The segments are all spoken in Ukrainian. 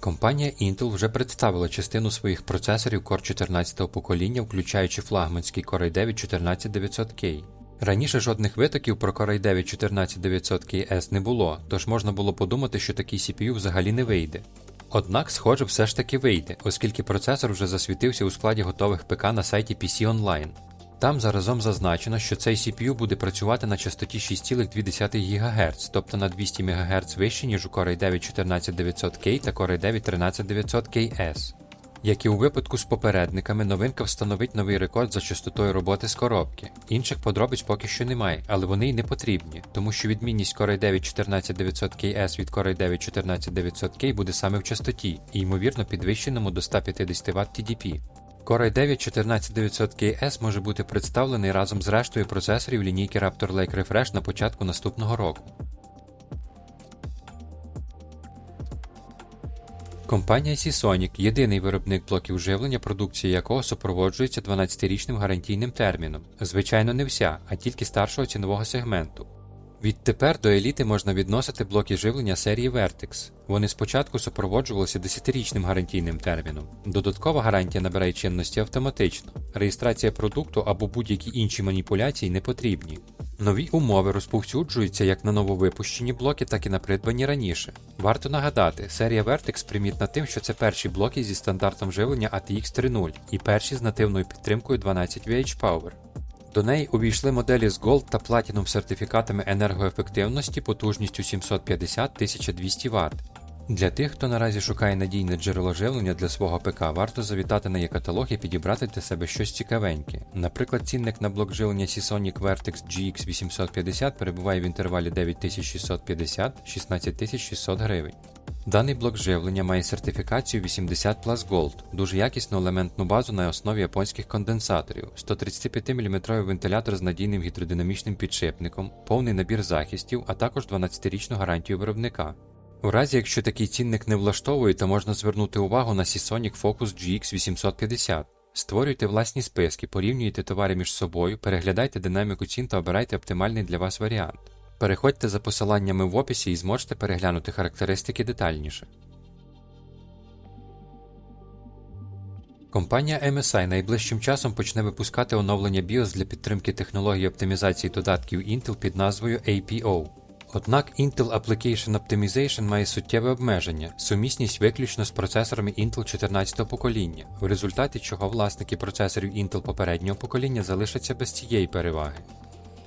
Компанія Intel вже представила частину своїх процесорів Core 14-го покоління, включаючи флагманський Core i9 14900K. Раніше жодних витоків про Core i9 14900KS не було, тож можна було подумати, що такий CPU взагалі не вийде. Однак, схоже, все ж таки вийде, оскільки процесор вже засвітився у складі готових ПК на сайті PC Online. Там заразом зазначено, що цей CPU буде працювати на частоті 6,2 ГГц, тобто на 200 МГц вище, ніж у Core i9 14900K та Core i9 13900KS. Як і у випадку з попередниками, новинка встановить новий рекорд за частотою роботи з коробки. Інших подробиць поки що немає, але вони й не потрібні, тому що відмінність Core i9 14900KS від Core i9 14900K буде саме в частоті і ймовірно підвищеному до 150 Вт TDP. Core i9 14900KS може бути представлений разом з рештою процесорів лінійки Raptor Lake Refresh на початку наступного року. Компанія Seasonic – єдиний виробник блоків живлення, продукція якого супроводжується 12-річним гарантійним терміном. Звичайно, не вся, а тільки старшого цінового сегменту. Відтепер до еліти можна відносити блоки живлення серії Vertex. Вони спочатку супроводжувалися 10-річним гарантійним терміном. Додаткова гарантія набирає чинності автоматично. Реєстрація продукту або будь-які інші маніпуляції не потрібні. Нові умови розповсюджуються як на нововипущені блоки, так і на придбані раніше. Варто нагадати, серія Vertex примітна тим, що це перші блоки зі стандартом живлення ATX 3.0 і перші з нативною підтримкою 12 VH Power. До неї увійшли моделі з Gold та Platinum сертифікатами енергоефективності потужністю 750-1200 Вт. Для тих, хто наразі шукає надійне джерело живлення для свого ПК, варто завітати на є-каталог і підібрати для себе щось цікавеньке. Наприклад, цінник на блок живлення Seasonic Vertex GX 850 перебуває в інтервалі 9650-16600 гривень. Даний блок живлення має сертифікацію 80 Plus Gold, дуже якісну елементну базу на основі японських конденсаторів, 135-мм вентилятор з надійним гідродинамічним підшипником, повний набір захистів, а також 12-річну гарантію виробника. У разі, якщо такий цінник не влаштовує, то можна звернути увагу на Seasonic Focus GX 850. Створюйте власні списки, порівнюйте товари між собою, переглядайте динаміку цін та обирайте оптимальний для вас варіант. Переходьте за посиланнями в описі і зможете переглянути характеристики детальніше. Компанія MSI найближчим часом почне випускати оновлення BIOS для підтримки технології оптимізації додатків Intel під назвою APO. Однак Intel Application Optimization має суттєве обмеження, сумісність виключно з процесорами Intel 14 покоління, в результаті чого власники процесорів Intel попереднього покоління залишаться без цієї переваги.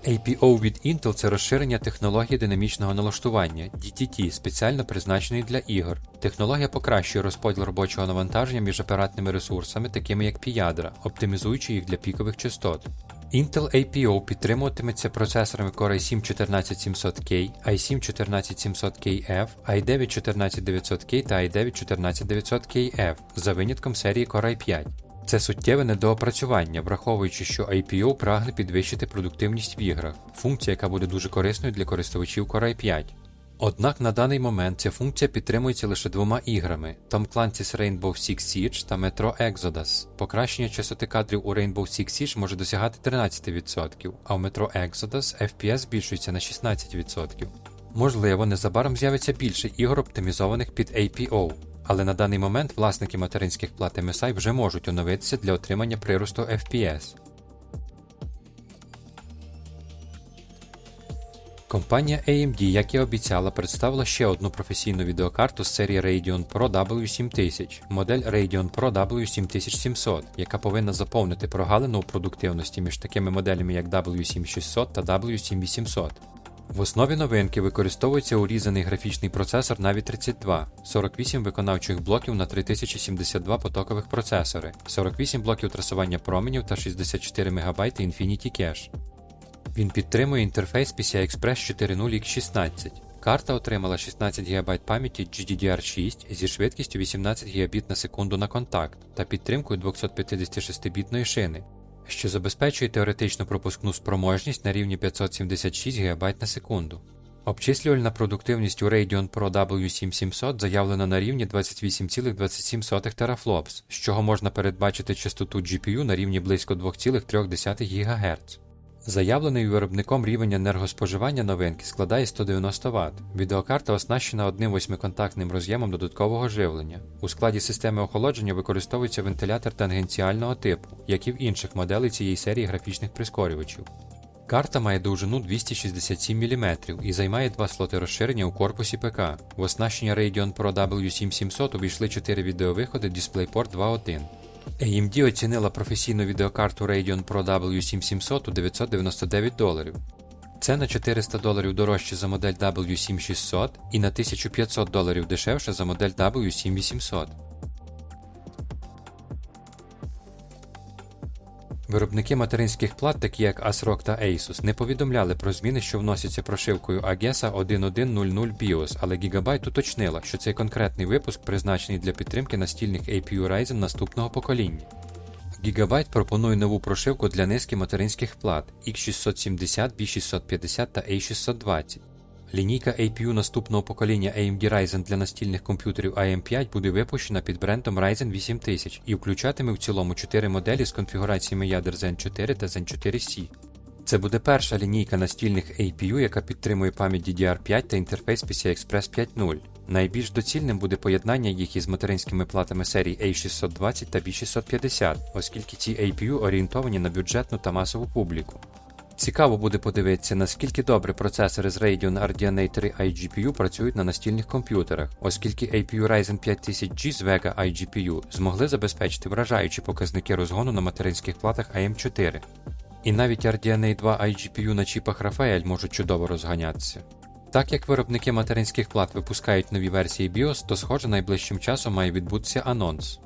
APO від Intel це розширення технології динамічного налаштування DTT, спеціально призначеної для ігор. Технологія покращує розподіл робочого навантаження між апаратними ресурсами, такими як піядра, оптимізуючи їх для пікових частот. Intel APO підтримуватиметься процесорами Core i7-14700K, i7-14700KF, i9-14900K та i9-14900KF за винятком серії Core i5. Це суттєве недоопрацювання, враховуючи, що IPO прагне підвищити продуктивність в іграх, функція, яка буде дуже корисною для користувачів Core i 5. Однак на даний момент ця функція підтримується лише двома іграми: Tom Clancy's Rainbow Six Siege та Metro Exodus. Покращення частоти кадрів у Rainbow Six Siege може досягати 13%, а в Metro Exodus FPS збільшується на 16%. Можливо, незабаром з'явиться більше ігор, оптимізованих під APO. Але на даний момент власники материнських плат MSI вже можуть оновитися для отримання приросту FPS. Компанія AMD, як і обіцяла, представила ще одну професійну відеокарту з серії Radeon Pro W7000, модель Radeon Pro W7700, яка повинна заповнити прогалину у продуктивності між такими моделями як W7600 та W7800. В основі новинки використовується урізаний графічний процесор Navi 32, 48 виконавчих блоків на 3072 потокових процесори, 48 блоків трасування променів та 64 МБ Infinity Cache. Він підтримує інтерфейс PCI Express 4.0 X16. Карта отримала 16 ГБ пам'яті GDDR6 зі швидкістю 18 Гбіт на секунду на контакт та підтримкою 256-бітної шини, що забезпечує теоретичну пропускну спроможність на рівні 576 ГБ на секунду. Обчислювальна продуктивність у Radeon Pro W7700 заявлена на рівні 28,27 терафлопс, з чого можна передбачити частоту GPU на рівні близько 2,3 ГГц. Заявлений виробником рівень енергоспоживання новинки складає 190 Вт. Відеокарта оснащена одним восьмиконтактним роз'ємом додаткового живлення. У складі системи охолодження використовується вентилятор тангенціального типу, як і в інших моделей цієї серії графічних прискорювачів. Карта має довжину 267 мм і займає два слоти розширення у корпусі ПК. В оснащення Radeon Pro W7700 увійшли 4 відеовиходи DisplayPort 2.1. AMD оцінила професійну відеокарту Radeon Pro W7700 у 999 доларів. Це на 400 доларів дорожче за модель W7600 і на 1500 доларів дешевше за модель W7800. Виробники материнських плат, такі як ASRock та Asus, не повідомляли про зміни, що вносяться прошивкою AGESA 1100 BIOS, але Gigabyte уточнила, що цей конкретний випуск призначений для підтримки настільних APU Ryzen наступного покоління. Gigabyte пропонує нову прошивку для низки материнських плат X670, B650 та A620. Лінійка APU наступного покоління AMD Ryzen для настільних комп'ютерів AM5 буде випущена під брендом Ryzen 8000 і включатиме в цілому 4 моделі з конфігураціями ядер Zen 4 та Zen 4C. Це буде перша лінійка настільних APU, яка підтримує пам'ять DDR5 та інтерфейс PCI Express 5.0. Найбільш доцільним буде поєднання їх із материнськими платами серії A620 та B650, оскільки ці APU орієнтовані на бюджетну та масову публіку. Цікаво буде подивитися, наскільки добре процесори з Radeon RDNA 3 iGPU працюють на настільних комп'ютерах, оскільки APU Ryzen 5000G з Vega iGPU змогли забезпечити вражаючі показники розгону на материнських платах AM4. І навіть RDNA 2 iGPU на чіпах Rafael можуть чудово розганятися. Так як виробники материнських плат випускають нові версії BIOS, то схоже найближчим часом має відбутися анонс.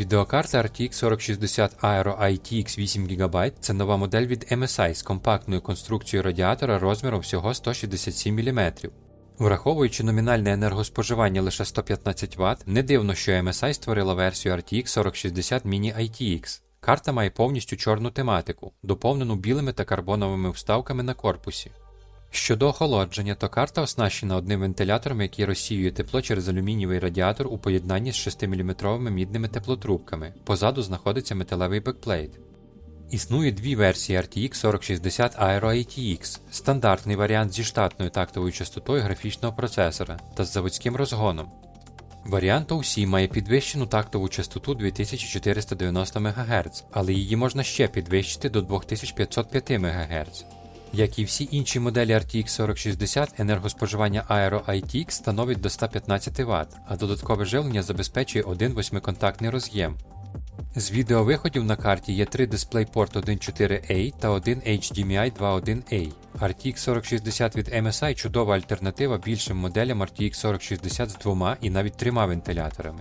Відеокарта RTX 4060 Aero ITX 8 ГБ це нова модель від MSI з компактною конструкцією радіатора розміром всього 167 мм. Враховуючи номінальне енергоспоживання лише 115 Вт, не дивно, що MSI створила версію RTX 4060 Mini ITX. Карта має повністю чорну тематику, доповнену білими та карбоновими вставками на корпусі. Щодо охолодження, то карта оснащена одним вентилятором, який розсіює тепло через алюмінієвий радіатор у поєднанні з 6-мм мідними теплотрубками. Позаду знаходиться металевий бекплейт. Існує дві версії RTX 4060 Aero ATX, стандартний варіант зі штатною тактовою частотою графічного процесора та з заводським розгоном. Варіант OC має підвищену тактову частоту 2490 МГц, але її можна ще підвищити до 2505 МГц. Як і всі інші моделі RTX 4060, енергоспоживання Aero ITX становить до 115 Вт, а додаткове живлення забезпечує один восьмиконтактний роз'єм. З відеовиходів на карті є три DisplayPort 1.4a та один HDMI 2.1a. RTX 4060 від MSI чудова альтернатива більшим моделям RTX 4060 з двома і навіть трьома вентиляторами.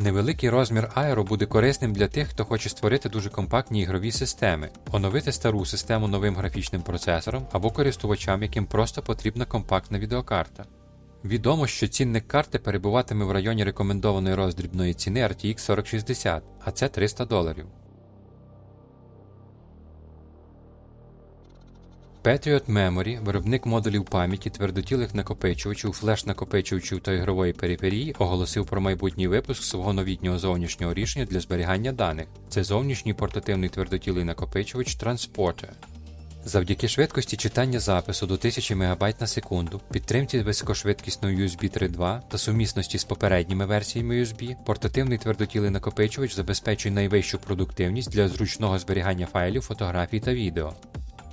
Невеликий розмір Aero буде корисним для тих, хто хоче створити дуже компактні ігрові системи, оновити стару систему новим графічним процесором або користувачам, яким просто потрібна компактна відеокарта. Відомо, що цінник карти перебуватиме в районі рекомендованої роздрібної ціни RTX 4060, а це 300 доларів. Patriot Memory, виробник модулів пам'яті, твердотілих накопичувачів, флеш-накопичувачів та ігрової периферії, оголосив про майбутній випуск свого новітнього зовнішнього рішення для зберігання даних. Це зовнішній портативний твердотілий накопичувач Transporter. Завдяки швидкості читання запису до 1000 МБ на секунду, підтримці високошвидкісної USB 3.2 та сумісності з попередніми версіями USB, портативний твердотілий накопичувач забезпечує найвищу продуктивність для зручного зберігання файлів, фотографій та відео.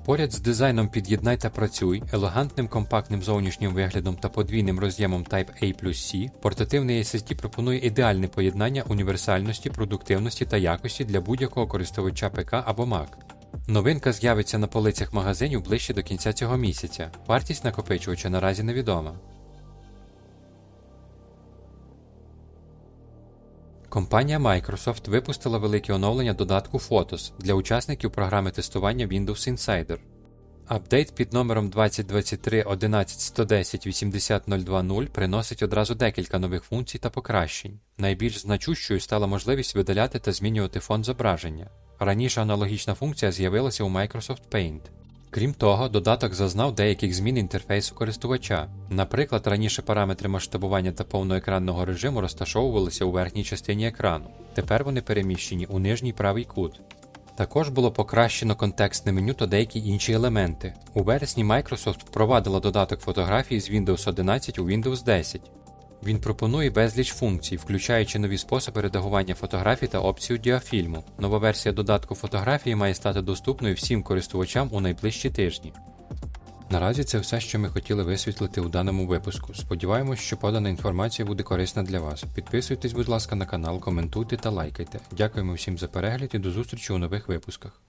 Поряд з дизайном під'єднай та працюй, елегантним компактним зовнішнім виглядом та подвійним роз'ємом Type A C, портативний SSD пропонує ідеальне поєднання універсальності, продуктивності та якості для будь-якого користувача ПК або Mac. Новинка з'явиться на полицях магазинів ближче до кінця цього місяця. Вартість накопичувача наразі невідома. Компанія Microsoft випустила велике оновлення додатку Photos для учасників програми тестування Windows Insider. Апдейт під номером 2023 11 110 80020 приносить одразу декілька нових функцій та покращень. Найбільш значущою стала можливість видаляти та змінювати фон зображення. Раніше аналогічна функція з'явилася у Microsoft Paint. Крім того, додаток зазнав деяких змін інтерфейсу користувача. Наприклад, раніше параметри масштабування та повноекранного режиму розташовувалися у верхній частині екрану. Тепер вони переміщені у нижній правий кут. Також було покращено контекстне меню та деякі інші елементи. У вересні Microsoft впровадила додаток фотографії з Windows 11 у Windows 10. Він пропонує безліч функцій, включаючи нові способи редагування фотографій та опцію діафільму. Нова версія додатку фотографії має стати доступною всім користувачам у найближчі тижні. Наразі це все, що ми хотіли висвітлити у даному випуску. Сподіваємось, що подана інформація буде корисна для вас. Підписуйтесь, будь ласка, на канал, коментуйте та лайкайте. Дякуємо всім за перегляд і до зустрічі у нових випусках.